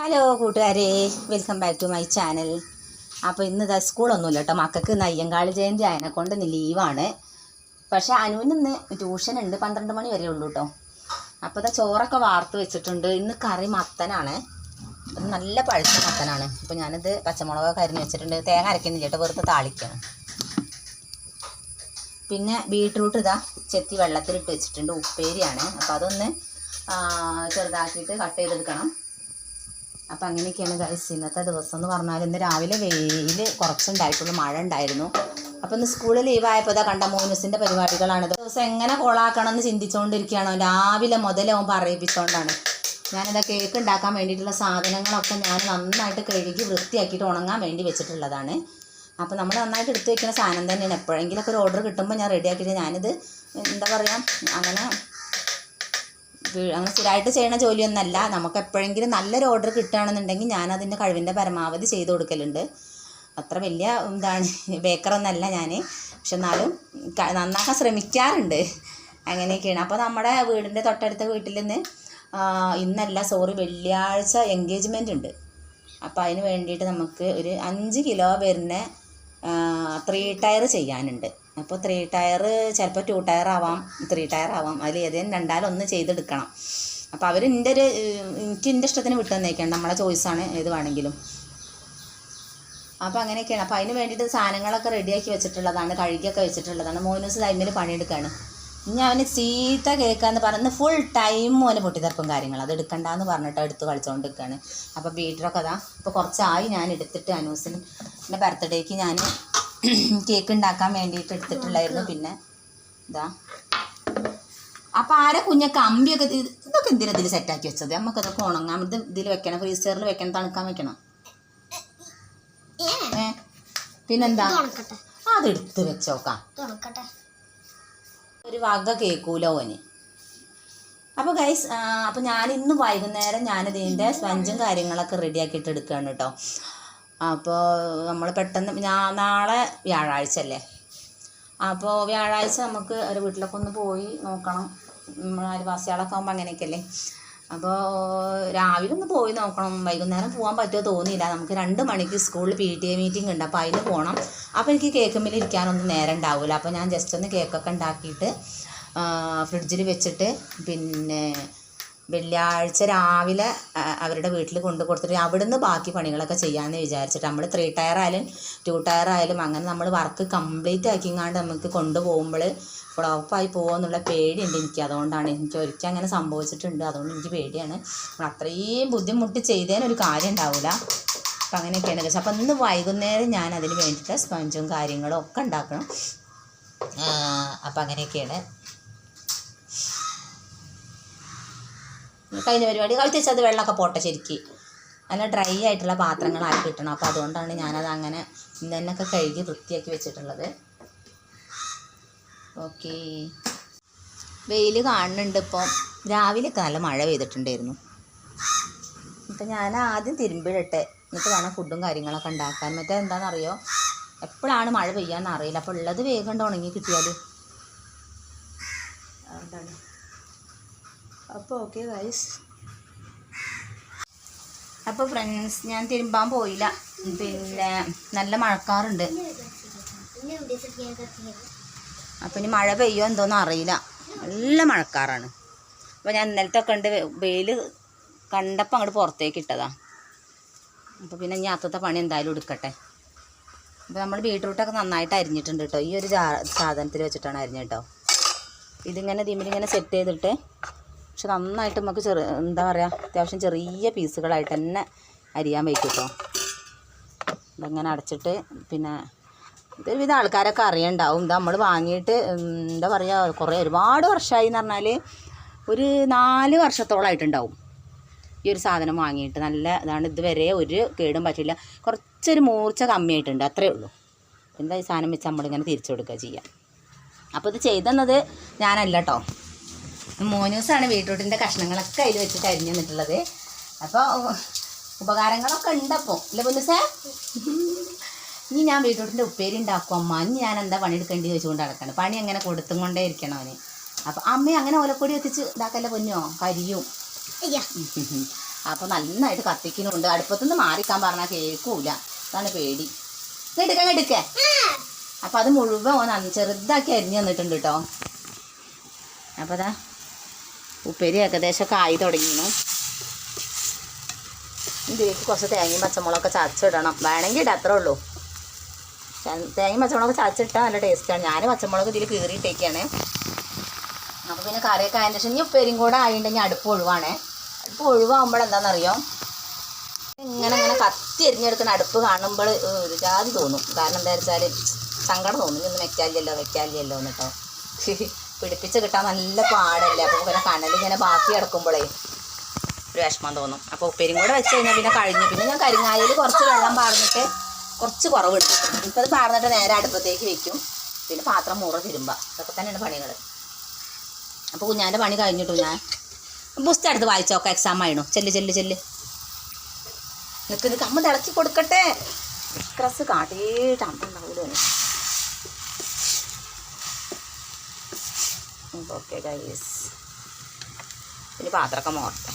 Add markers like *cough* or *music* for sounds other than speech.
Hello കൂട്ടുകാരെ. Welcome back to my channel അപ്പോൾ ഇന്ന് ഇതാ സ്കൂളൊന്നുമില്ല കേട്ടോ മക്കൾക്ക് നയ്യങ്കാളി ജയന്തി ആയതിനെ കൊണ്ട് ഇന്ന് ലീവാണ്. പക്ഷേ അനുവിന് ഇന്ന് ട്യൂഷൻ ഉണ്ട്. പന്ത്രണ്ട് മണി വരെ ഉള്ളൂ കേട്ടോ അപ്പോൾ ഇതാ ചോറൊക്കെ വാർത്ത് വെച്ചിട്ടുണ്ട്. ഇന്ന് കറി മത്തനാണ്. നല്ല പഴുത്ത മത്തനാണ്. അപ്പോൾ ഞാനിത് പച്ചമുളകൊക്കെ അരിഞ്ഞ് വെച്ചിട്ടുണ്ട്. തേങ്ങ അരക്കുന്നില്ല കേട്ടോ വെറുതെ താളിക്കണം. പിന്നെ ബീട്രൂട്ട് ഇതാ ചെത്തി വെള്ളത്തിലിട്ട് വെച്ചിട്ടുണ്ട്. ഉപ്പേരിയാണ്. അപ്പോൾ അതൊന്ന് ചെറുതാക്കിയിട്ട് കട്ട് ചെയ്തെടുക്കണം. അപ്പം അങ്ങനെയൊക്കെയാണ് ഗൈസ് ഇന്നത്തെ ദിവസം എന്ന് പറഞ്ഞാൽ ഇന്ന് രാവിലെ വെയിൽ കുറച്ചുണ്ടായിട്ടുള്ളൂ മഴ ഉണ്ടായിരുന്നു അപ്പം ഇന്ന് സ്കൂളിൽ ലീവായപ്പോൾ ഇതാ കണ്ട മോനുസിന്റെ പരിപാടികളാണ്. ദിവസം എങ്ങനെ കോളാക്കണം എന്ന് ചിന്തിച്ചുകൊണ്ടിരിക്കുകയാണോ രാവിലെ മുതലേ അവൻ പറയിപ്പിച്ചുകൊണ്ടാണ് ഞാനിതാ കേക്ക് ഉണ്ടാക്കാൻ വേണ്ടിയിട്ടുള്ള സാധനങ്ങളൊക്കെ ഞാൻ നന്നായിട്ട് കഴുകി വൃത്തിയാക്കിയിട്ട് ഉണങ്ങാൻ വേണ്ടി വെച്ചിട്ടുള്ളതാണ്. അപ്പോൾ നമ്മൾ നന്നായിട്ട് എടുത്ത് വയ്ക്കുന്ന സാധനം തന്നെയാണ്. എപ്പോഴെങ്കിലൊക്കെ ഒരു ഓർഡർ കിട്ടുമ്പോൾ ഞാൻ റെഡിയാക്കിയിട്ട് ഞാനിത് എന്താ പറയുക അങ്ങനെ അങ്ങനെ സ്ഥിരമായിട്ട് ചെയ്യണ ജോലിയൊന്നല്ല. നമുക്ക് എപ്പോഴെങ്കിലും നല്ലൊരു ഓർഡർ കിട്ടുകയാണെന്നുണ്ടെങ്കിൽ ഞാൻ അതിന്റെ കഴിവിന്റെ പരമാവധി ചെയ്ത് കൊടുക്കലുണ്ട്. അത്ര വലിയ എന്താണ് ബേക്കറൊന്നല്ല ഞാൻ പക്ഷെ എന്നാലും നന്നാക്കാൻ ശ്രമിക്കാറുണ്ട്. അങ്ങനെയൊക്കെയാണ്. അപ്പോൾ നമ്മുടെ വീടിന്റെ തൊട്ടടുത്ത വീട്ടിൽ നിന്ന് ഇന്നല്ല സോറി വെള്ളിയാഴ്ച എൻഗേജ്മെന്റ് ഉണ്ട്. അപ്പോൾ അതിന് വേണ്ടിയിട്ട് നമുക്ക് ഒരു അഞ്ച് കിലോ വരുന്ന ത്രീ ടയർ ചെയ്യാനുണ്ട്. അപ്പോൾ ത്രീ ടയർ ചിലപ്പോൾ ടു ടയർ ആവാം ത്രീ ടയർ ആവാം. അതിൽ ഏതെങ്കിലും രണ്ടാലും ഒന്ന് ചെയ്തെടുക്കണം. അപ്പോൾ അവർ എന്റെ ഒരു എനിക്ക് എന്റെ ഇഷ്ടത്തിന് വിട്ടു തന്നേക്കാണ്. നമ്മളെ ചോയ്സാണ് ഏത് വേണമെങ്കിലും. അപ്പോൾ അങ്ങനെയൊക്കെയാണ്. അപ്പോൾ അതിന് വേണ്ടിയിട്ട് സാധനങ്ങളൊക്കെ റെഡിയാക്കി വെച്ചിട്ടുള്ളതാണ് കഴുകിയൊക്കെ വെച്ചിട്ടുള്ളതാണ്. മോനൂസ് ടൈമിൽ പണിയെടുക്കുകയാണ് ഇനി അവന് ചീത്ത കേൾക്കാന്ന് പറഞ്ഞ് ഫുൾ ടൈം മോനെ പൊട്ടിത്തെറുപ്പും കാര്യങ്ങൾ അത് എടുക്കണ്ടെന്ന് പറഞ്ഞിട്ട് എടുത്ത് കളിച്ചുകൊണ്ട് നിൽക്കുകയാണ് അപ്പോൾ ബീറ്ററൊക്കെ അതാ ഇപ്പോൾ കുറച്ചായി ഞാൻ എടുത്തിട്ട് അനൂസിന്. എന്റെ ബർത്ത്ഡേക്ക് ഞാൻ *clears throat* കേക്ക് ഉണ്ടാക്കാൻ വേണ്ടിയിട്ട് എടുത്തിട്ടുണ്ടായിരുന്നു. പിന്നെ ഇതാ. അപ്പം ആരെ കുഞ്ഞ കമ്പിയൊക്കെ ഇത് ഇതൊക്കെ എന്തിനാ ഇതിൽ സെറ്റാക്കി വെച്ചത്? നമുക്കതൊക്കെ ഉണങ്ങാൻ ഇത് ഇതിൽ വെക്കണം ഫ്രീസറിൽ വെക്കണം തണുക്കാൻ വെക്കണം. ഏ? പിന്നെന്താ? അതെടുത്ത് വെച്ചോക്കാം. ഒരു വക കേൾക്കൂല ഓന്. അപ്പോൾ ഗൈസ് അപ്പോൾ ഞാൻ ഇന്ന് വൈകുന്നേരം ഞാനിതിന്റെ സ്പഞ്ചും കാര്യങ്ങളൊക്കെ റെഡിയാക്കിയിട്ട് എടുക്കുകയാണ് കേട്ടോ അപ്പോൾ നമ്മൾ പെട്ടെന്ന് നാളെ വ്യാഴാഴ്ച അല്ലേ അപ്പോൾ വ്യാഴാഴ്ച നമുക്ക് ഒരു വീട്ടിലൊക്കെ ഒന്ന് പോയി നോക്കണം. നമ്മൾ അയൽവാസികളൊക്കെ ആകുമ്പോൾ അങ്ങനെയൊക്കെ അല്ലേ അപ്പോൾ രാവിലെ ഒന്ന് പോയി നോക്കണം. വൈകുന്നേരം പോകാൻ പറ്റുമോ തോന്നിയില്ല. നമുക്ക് രണ്ട് മണിക്ക് സ്കൂളിൽ പി ടി എ മീറ്റിംഗ് ഉണ്ട്. അപ്പോൾ അതിന് പോകണം അപ്പോൾ എനിക്ക് കേക്ക് ഇരിക്കാനൊന്നും നേരം ഉണ്ടാവില്ല അപ്പോൾ ഞാൻ ജസ്റ്റ് ഒന്ന് കേക്കൊക്കെ ഉണ്ടാക്കിയിട്ട് ഫ്രിഡ്ജിൽ വെച്ചിട്ട് പിന്നെ വെള്ളിയാഴ്ച രാവിലെ അവരുടെ വീട്ടിൽ കൊണ്ടു കൊടുത്തിട്ട് അവിടുന്ന് ബാക്കി പണികളൊക്കെ ചെയ്യാമെന്ന് വിചാരിച്ചിട്ട് നമ്മൾ ത്രീ ടയർ ആയാലും ടു ടയർ ആയാലും അങ്ങനെ നമ്മൾ വർക്ക് കംപ്ലീറ്റ് ആക്കിങ്ങാണ്ട് നമുക്ക് കൊണ്ടുപോകുമ്പോൾ ഫ്ലോപ്പായി പോകുമെന്നുള്ള പേടിയുണ്ട് എനിക്ക്. അതുകൊണ്ടാണ് എനിക്ക് ഒരിക്കൽ അങ്ങനെ സംഭവിച്ചിട്ടുണ്ട്. അതുകൊണ്ട് എനിക്ക് പേടിയാണ്. അത്രയും ബുദ്ധിമുട്ട് ചെയ്തതിനൊരു കാര്യം ഉണ്ടാവില്ല അപ്പം അങ്ങനെയൊക്കെയാണ്. പക്ഷെ അപ്പം ഇന്ന് വൈകുന്നേരം ഞാൻ അതിന് വേണ്ടിയിട്ട് സ്പഞ്ചും കാര്യങ്ങളും ഒക്കെ ഉണ്ടാക്കണം. അപ്പം അങ്ങനെയൊക്കെയാണ്. കഴിഞ്ഞ പരിപാടി. കളിച്ച് വെച്ചത് വെള്ളമൊക്കെ പോട്ടെ ശരിക്ക്. നല്ല ഡ്രൈ ആയിട്ടുള്ള പാത്രങ്ങളാക്കി കിട്ടണം. അപ്പോൾ അതുകൊണ്ടാണ് ഞാനത് അങ്ങനെ ഇന്ന് തന്നെയൊക്കെ കഴുകി വൃത്തിയാക്കി വെച്ചിട്ടുള്ളത്. ഓക്കെ. വെയിൽ കാണുന്നുണ്ട് ഇപ്പോൾ രാവിലെയൊക്കെ നല്ല മഴ പെയ്തിട്ടുണ്ടായിരുന്നു. ഇപ്പം ഞാൻ ആദ്യം തിരുമ്പിടട്ടെ. എന്നിട്ട് വേണം ഫുഡും കാര്യങ്ങളൊക്കെ ഉണ്ടാക്കാൻ. മറ്റേ എന്താണെന്നറിയോ? എപ്പോഴാണ് മഴ പെയ്യാന്ന് അറിയില്ല. അപ്പോൾ ഉള്ളത് വേഗം ഉണങ്ങി കിട്ടിയാൽ എന്താണ് അപ്പോൾ ഓക്കെ ഗൈസ് അപ്പോൾ ഫ്രണ്ട്സ് ഞാൻ തിരുമ്പാൻ പോയില്ല. പിന്നെ നല്ല മഴക്കാറുണ്ട്. അപ്പം ഇനി മഴ പെയ്യോ എന്തോന്ന് അറിയില്ല. നല്ല മഴക്കാറാണ്. അപ്പോൾ ഞാൻ ഇന്നലത്തെ ഒക്കെ ഉണ്ട് വെയിൽ കണ്ടപ്പോൾ അങ്ങോട്ട് പുറത്തേക്ക് ഇട്ടതാ. അപ്പോൾ പിന്നെ ഇനി അത്തത്തെ പണി എന്തായാലും എടുക്കട്ടെ. അപ്പോൾ നമ്മൾ ബീട്രൂട്ടൊക്കെ നന്നായിട്ട് അരിഞ്ഞിട്ടുണ്ട് കേട്ടോ ഈ ഒരു സാധനത്തിൽ വെച്ചിട്ടാണ് അരിഞ്ഞത് കേട്ടോ ഇതിങ്ങനെ ഇതിമിലിങ്ങനെ സെറ്റ് ചെയ്തിട്ട് പക്ഷെ നന്നായിട്ട് നമുക്ക് ചെറു എന്താ പറയുക അത്യാവശ്യം ചെറിയ പീസുകളായിട്ട് തന്നെ അരിയാൻ വയ്ക്കും കേട്ടോ ഇതങ്ങനെ അടച്ചിട്ട് പിന്നെ ഇതൊരുവിധം ആൾക്കാരൊക്കെ അറിയണ്ടാവും. ഇത് നമ്മൾ വാങ്ങിയിട്ട് എന്താ പറയുക കുറേ ഒരുപാട് വർഷമായി എന്ന് പറഞ്ഞാൽ ഒരു നാല് വർഷത്തോളമായിട്ടുണ്ടാവും ഈ ഒരു സാധനം വാങ്ങിയിട്ട്. നല്ല ഇതാണ് ഇതുവരെ ഒരു കേടും പറ്റില്ല കുറച്ചൊരു മൂർച്ച കമ്മിയായിട്ടുണ്ട് അത്രേ ഉള്ളൂ. എന്താ ഈ സാധനം വെച്ച് നമ്മളിങ്ങനെ തിരിച്ചു കൊടുക്കുക ചെയ്യാം അപ്പോൾ ഇത് ചെയ്തെന്നത് ഞാനല്ല കേട്ടോ മോനൂസാണ് ബീട്രൂട്ടിന്റെ കഷ്ണങ്ങളൊക്കെ അതിൽ വെച്ചിട്ട് അരിഞ്ഞു തന്നിട്ടുള്ളത് അപ്പോൾ ഉപകാരങ്ങളൊക്കെ ഉണ്ടപ്പോൾ ഇല്ല പൊന്നുസേ? ഇനി ഞാൻ ബീട്രൂട്ടിന്റെ ഉപ്പേരി ഉണ്ടാക്കും അമ്മ. ഇനി ഞാൻ എന്താ പണി പണിയെടുക്കേണ്ടി ചോദിച്ചുകൊണ്ട് നടക്കണം. പണി അങ്ങനെ കൊടുത്തും കൊണ്ടേ ഇരിക്കണം അവന്. അപ്പം അമ്മ അങ്ങനെ ഓലക്കൊടി എത്തിച്ച് ഇതാക്കല്ല പൊന്നോ? കരിയും. അപ്പോൾ നന്നായിട്ട് കത്തിക്കുന്നുണ്ട്. അടുപ്പത്തുനിന്ന് മാറിക്കാൻ പറഞ്ഞാൽ കേൾക്കൂല. അതാണ് പേടി. എടുക്ക എടുക്കേ അപ്പോൾ അത് മുഴുവൻ ചെറുതാക്കി അരിഞ്ഞു തന്നിട്ടുണ്ട് കേട്ടോ അപ്പോൾ അതാ ഉപ്പേരി ഏകദേശമൊക്കെ ആയി തുടങ്ങിയിരുന്നു ഇതിലേക്ക് കുറച്ച് തേങ്ങയും പച്ചമുളകൊക്കെ ചതച്ചിടണം. വേണമെങ്കിൽ ഇടാം അത്രേ ഉള്ളൂ. തേങ്ങയും പച്ചമുളകൊക്കെ ചതച്ചിട്ടാൽ നല്ല ടേസ്റ്റാണ്. ഞാൻ പച്ചമുളക് ഇതിൽ കീറിയിട്ടേക്കാണ്. അപ്പോൾ പിന്നെ കറിയൊക്കെ അതിന്റെ ശേഷം ഇനി ഉപ്പേരിയും കൂടെ ആയിട്ടുണ്ടെങ്കിൽ അടുപ്പ് ഒഴിവാണ്. അടുപ്പ് ഒഴിവാകുമ്പോൾ എന്താണെന്നറിയോ? ഇങ്ങനെ ഇങ്ങനെ കത്തി എരിഞ്ഞെടുക്കുന്ന അടുപ്പ് കാണുമ്പോൾ ഒരു ജാതി തോന്നും. കാരണം എന്താ വെച്ചാൽ സങ്കടം തോന്നും. ഇന്ന് വെക്കാനില്ലല്ലോ വെക്കാനില്ലല്ലോ എന്ന് കേട്ടോ പിടിപ്പിച്ച് കിട്ടാൻ നല്ല പാടല്ലേ? അപ്പോൾ പിന്നെ കണലിങ്ങനെ ബാക്കി കിടക്കുമ്പോഴേ ഒരു വിഷമം തോന്നും. അപ്പോൾ ഉപ്പേരും കൂടെ വെച്ച് കഴിഞ്ഞാൽ പിന്നെ കഴിഞ്ഞു. പിന്നെ ഞാൻ കരിങ്ങായയിൽ കുറച്ച് വെള്ളം പാർന്നിട്ട് കുറച്ച് കുറവ് ഇപ്പോൾ ഇപ്പം അത് പാർന്നിട്ട് നേരെ അടുപ്പത്തേക്ക് വെക്കും. പിന്നെ പാത്രം മുറ തിരുമ്പ. ഇതൊക്കെ തന്നെയാണ് പണികൾ അപ്പോൾ കുഞ്ഞാന്റെ പണി കഴിഞ്ഞിട്ടു ഞാൻ പുസ്തകം എടുത്ത് വായിച്ചോക്കെ എക്സാം ആയിരുന്നു ചെല്ല് ചെല്ല് ചെല്ല്. നിൽക്കുന്നത് കമ്മ തിളക്കി കൊടുക്കട്ടെ. ക്രസ് കാട്ടിയിട്ട് അമ്മ ഉണ്ടാവില്ല ഓക്കെ ഗൈസ് ഇനി പാത്രമൊക്കെ മോർട്ടെ